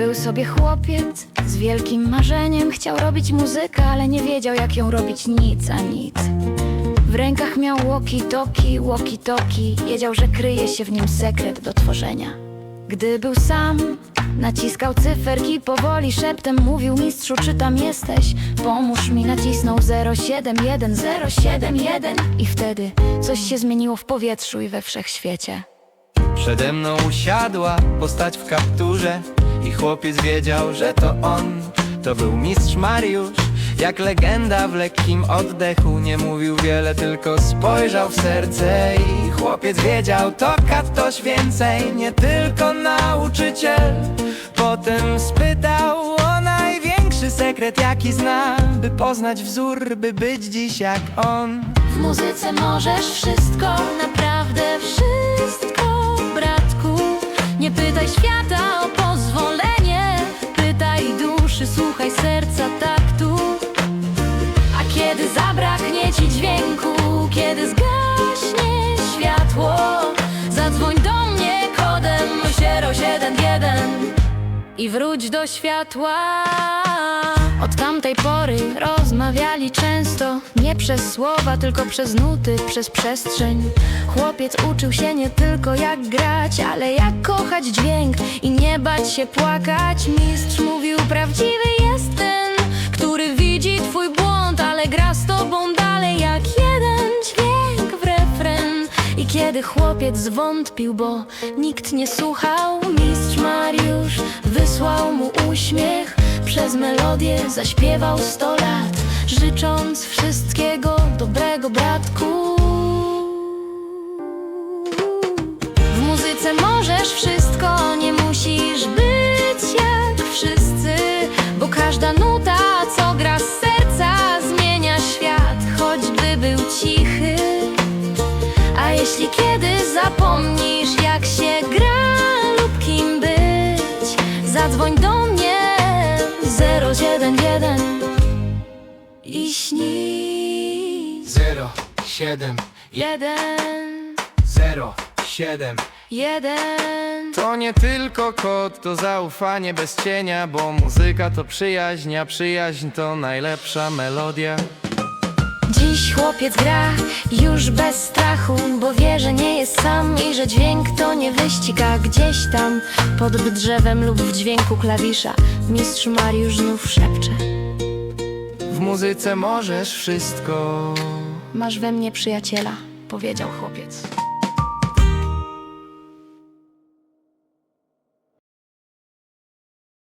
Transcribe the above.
Był sobie chłopiec z wielkim marzeniem. Chciał robić muzykę, ale nie wiedział jak ją robić nic a nic. W rękach miał walkie-talkie, walkie-talkie. Wiedział, że kryje się w nim sekret do tworzenia. Gdy był sam, naciskał cyferki Powoli szeptem mówił mistrzu, czy tam jesteś? Pomóż mi, nacisnął 071, 071 I wtedy coś się zmieniło w powietrzu i we wszechświecie. Przede mną usiadła postać w kapturze I chłopiec wiedział, że to on. To był mistrz Mariusz. Jak legenda w lekkim oddechu Nie mówił wiele, tylko spojrzał w serce I chłopiec wiedział, to kat toś więcej Nie tylko nauczyciel. Potem spytał o największy sekret jaki zna By poznać wzór, by być dziś jak on. W muzyce możesz wszystko, naprawdę pytaj świata o pozwolenie, pytaj duszy, słuchaj serca taktu. A kiedy zabraknie ci dźwięku, kiedy zgaśnie światło, zadzwoń do mnie kodem 071 i wróć do światła. Od tamtej pory rozmawiali często, nie przez słowa, tylko przez nuty, przez przestrzeń. Chłopiec uczył się nie tylko jak grać, ale jak kochać dźwięk i nie bać się płakać. Mistrz mówił, prawdziwy jest ten, który widzi twój błąd, ale gra z tobą dalej jak jeden dźwięk w refren. I kiedy chłopiec zwątpił, bo nikt nie słuchał, mistrz Mariusz wysłał mu uśmiech. Przez melodię zaśpiewał sto lat, życząc wszystkiego dobrego, bratku. W muzyce możesz wszystko, nie musisz być jak wszyscy, bo każda nuta, co gra z serca, zmienia świat, choćby był cichy. A jeśli kiedy zapomnisz, jak się gra lub kim być, zadzwoń do 071 i śnij. 0, 7, Jeden, 0, 7 jeden. To nie tylko kod, to zaufanie bez cienia Bo muzyka to przyjaźń, a przyjaźń to najlepsza melodia Dziś chłopiec gra już bez strachu, bo wie, że nie jest sam i że dźwięk to nie wyścig, a gdzieś tam pod drzewem lub w dźwięku klawisza mistrz Mariusz znów szepcze. W muzyce możesz wszystko Masz we mnie przyjaciela, powiedział chłopiec.